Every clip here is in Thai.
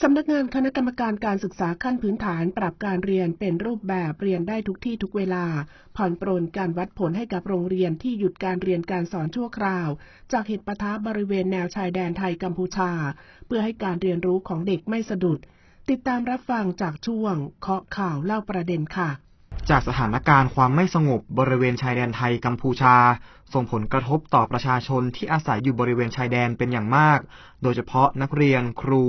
สำนักงานคณะกรรมการการศึกษาขั้นพื้นฐานปรับการเรียนเป็นรูปแบบเรียนได้ทุกที่ทุกเวลา ผ่อนปรนการวัดผลให้กับโรงเรียนที่หยุดการเรียนการสอนชั่วคราว จากเหตุปะทะบริเวณแนวชายแดนไทยกัมพูชา เพื่อให้การเรียนรู้ของเด็กไม่สะดุด ติดตามรับฟังจากช่วงเคาะข่าวเล่าประเด็นค่ะ จากสถานการณ์ความไม่สงบบริเวณชายแดนไทยกัมพูชา ส่งผลกระทบต่อประชาชนที่อาศัยอยู่บริเวณชายแดนเป็นอย่างมาก โดยเฉพาะนักเรียนครู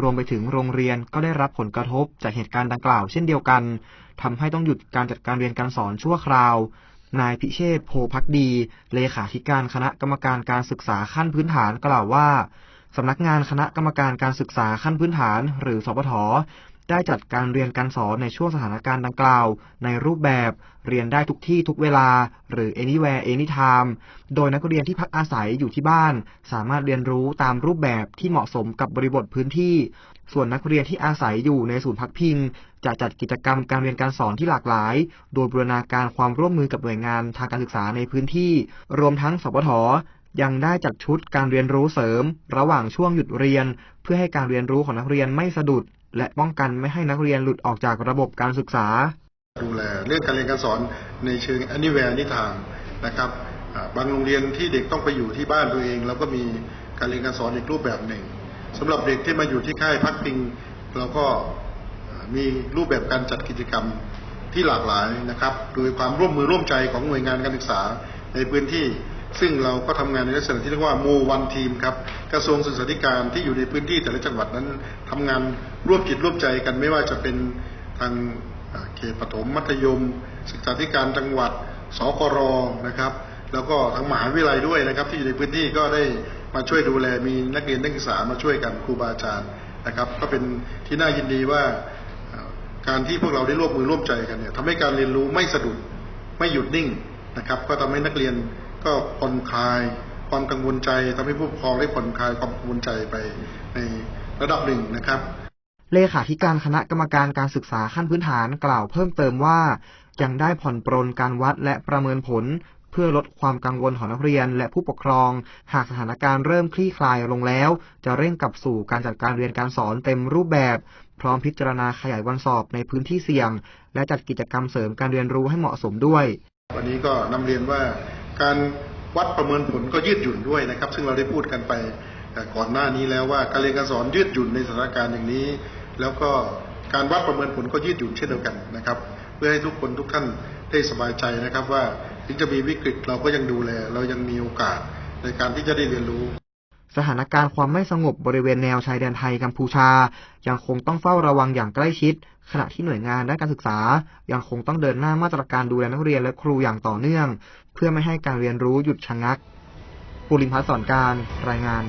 รวมไปถึงโรงเรียนก็ได้รับผลกระทบจากเหตุการณ์ดังกล่าวเช่นเดียวกันทำให้ต้องหยุดการจัดการเรียนการสอนชั่วคราวนายพิเชษโพพักดี เลขาธิการคณะกรรมการการศึกษาขั้นพื้นฐานกล่าวว่าสำนักงานคณะกรรมการการศึกษาขั้นพื้นฐาน หรือสปท ได้จัดการเรียนการสอนในช่วงสถานการณ์ดังกล่าว ในรูปแบบเรียนได้ทุกที่ทุกเวลา หรือ anywhere anytime โดยนักเรียนที่พักอาศัยอยู่ที่บ้าน สามารถเรียนรู้ตามรูปแบบที่เหมาะสมกับบริบทพื้นที่ ส่วนนักเรียนที่อาศัยอยู่ในศูนย์พักพิง จะจัดกิจกรรมการเรียนการสอนที่หลากหลาย โดยบูรณาการความร่วมมือกับหน่วยงานทางการศึกษาในพื้นที่ รวมทั้งสปทยังได้จัดชุดการเรียนรู้เสริม ระหว่างช่วงหยุดเรียน เพื่อให้การเรียนรู้ของนักเรียนไม่สะดุด และป้องกันไม่ให้นักเรียนหลุดออกจากระบบการศึกษา ดูแลเรื่องการเรียนการสอนในเชิง anywhere นิทางนะครับบางโรงเรียนที่เด็กต้องไปอยู่ที่บ้านตัวเองเราก็มีการเรียนการสอนอีกรูปแบบหนึ่งสำหรับเด็กที่มาอยู่ที่ค่ายพักพิงเราก็มีรูปแบบการจัดกิจกรรมที่หลากหลายนะครับ โดยความร่วมมือร่วมใจของหน่วยงานการศึกษาในพื้นที่ ซึ่งเราก็ทำงานในลักษณะที่เรียกว่าโมวันทีมครับกระทรวงศึกษาธิการที่อยู่ในพื้นที่แต่ละจังหวัดนั้นทำงานร่วมจิตร่วมใจกันไม่ว่าจะเป็นทางเขตปฐมมัธยม ศึกษาธิการจังหวัดสกรนะครับ แล้วก็ทางมหาวิทยาลัยด้วยนะครับ ที่อยู่ในพื้นที่ก็ได้มาช่วยดูแลมีนักเรียนนักศึกษามาช่วยกันครูบาอาจารย์นะครับ ก็เป็นที่น่ายินดีว่าการที่พวกเราได้ร่วมมือร่วมใจกันเนี่ยทำให้การเรียนรู้ไม่สะดุดไม่หยุดนิ่งนะครับ ก็ทำให้นักเรียน ก็ผ่อนคลายความกังวลใจทำให้ผู้ปกครองได้ผ่อนคลายความกังวลใจไปในระดับหนึ่งนะครับเลขาธิการคณะกรรมการการศึกษาขั้นพื้นฐานกล่าวเพิ่มเติมว่า ยังได้ผ่อนปรนการวัดและประเมินผล เพื่อลดความกังวลของนักเรียนและผู้ปกครอง หากสถานการณ์เริ่มคลี่คลายลงแล้ว จะเร่งกลับสู่การจัดการเรียนการสอนเต็มรูปแบบ พร้อมพิจารณาขยายวันสอบในพื้นที่เสี่ยง และจัดกิจกรรมเสริมการเรียนรู้ให้เหมาะสมด้วย วันนี้ก็นำเรียนว่า การวัดประเมินผลก็ยืดหยุ่นด้วยนะครับ ซึ่งเราได้พูดกันไปก่อนหน้านี้แล้วว่าการเรียนการสอนยืดหยุ่นในสถานการณ์อย่างนี้ แล้วก็การวัดประเมินผลก็ยืดหยุ่นเช่นเดียวกันนะครับ เพื่อให้ทุกคนทุกท่านได้สบายใจนะครับว่าถึงจะมีวิกฤตเราก็ยังดูแล เรายังมีโอกาสในการที่จะได้เรียนรู้ สถานการณ์ความไม่สงบบริเวณแนวชายแดนไทยกัมพูชา ยังคงต้องเฝ้าระวังอย่างใกล้ชิด ขณะที่หน่วยงานด้านการศึกษา ยังคงต้องเดินหน้ามาตรการดูแลนักเรียนและครูอย่างต่อเนื่อง เพื่อไม่ให้การเรียนรู้หยุดชะงัก ปุริมพัฒน์สอนการรายงาน